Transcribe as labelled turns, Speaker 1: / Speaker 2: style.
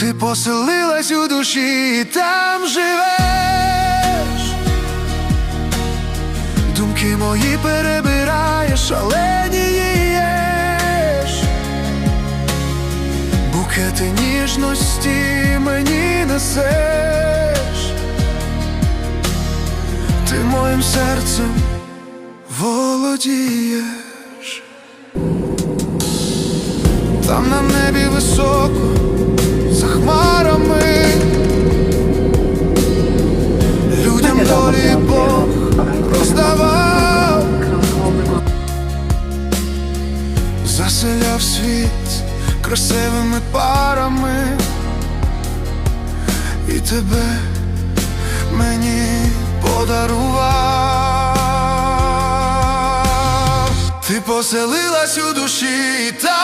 Speaker 1: Ти поселилась у душі і там живеш. Думки мої перебираєш, шаленієш. Букети ніжності мені несеш. Ти моїм серцем володієш. Там на небі високо, заселяв світ красивими парами, і тебе мені подарував. Ти поселилась у душі і там